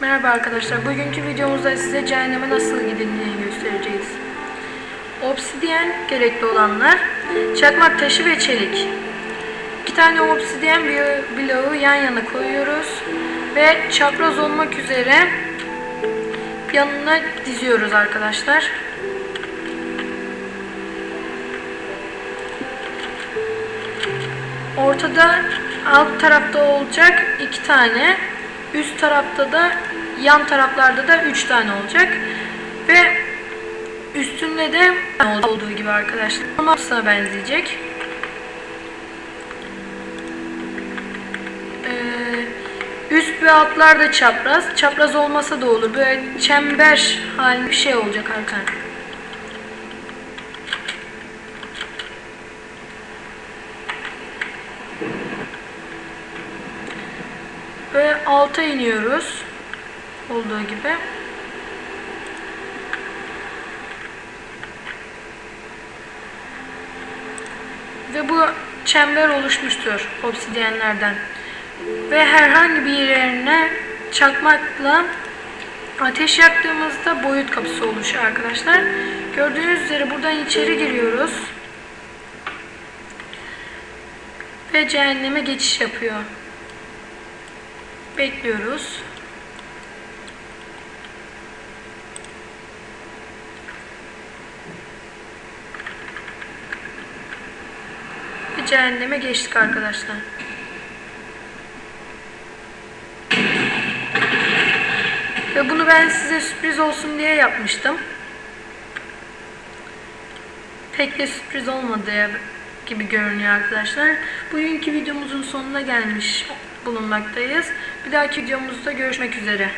Merhaba arkadaşlar. Bugünkü videomuzda size cehenneme nasıl gidildiğini göstereceğiz. Obsidiyen gerekli olanlar, çakmak taşı ve çelik. İki tane obsidiyen bloğu yan yana koyuyoruz ve çapraz olmak üzere yanına diziyoruz arkadaşlar. Ortada alt tarafta olacak iki tane, üst tarafta da yan taraflarda da üç tane olacak ve üstünde de olduğu gibi arkadaşlar masasına benzeyecek. Ee, üst ve altlar da çapraz. Çapraz olmasa da olur. Böyle çember halinde bir şey olacak arkadaşlar. Ve alta iniyoruz. Olduğu gibi. Ve bu çember oluşmuştur obsidyenlerden. Ve herhangi bir yerine çakmakla ateş yaktığımızda boyut kapısı oluşuyor arkadaşlar. Gördüğünüz üzere buradan içeri giriyoruz. Ve cehenneme geçiş yapıyor. Bekliyoruz. Ve cehenneme geçtik arkadaşlar. Ve bunu ben size sürpriz olsun diye yapmıştım. Pek de sürpriz olmadığı gibi görünüyor arkadaşlar. Bugünkü videomuzun sonuna gelmiş bulunmaktayız. Bir dahaki videomuzda görüşmek üzere.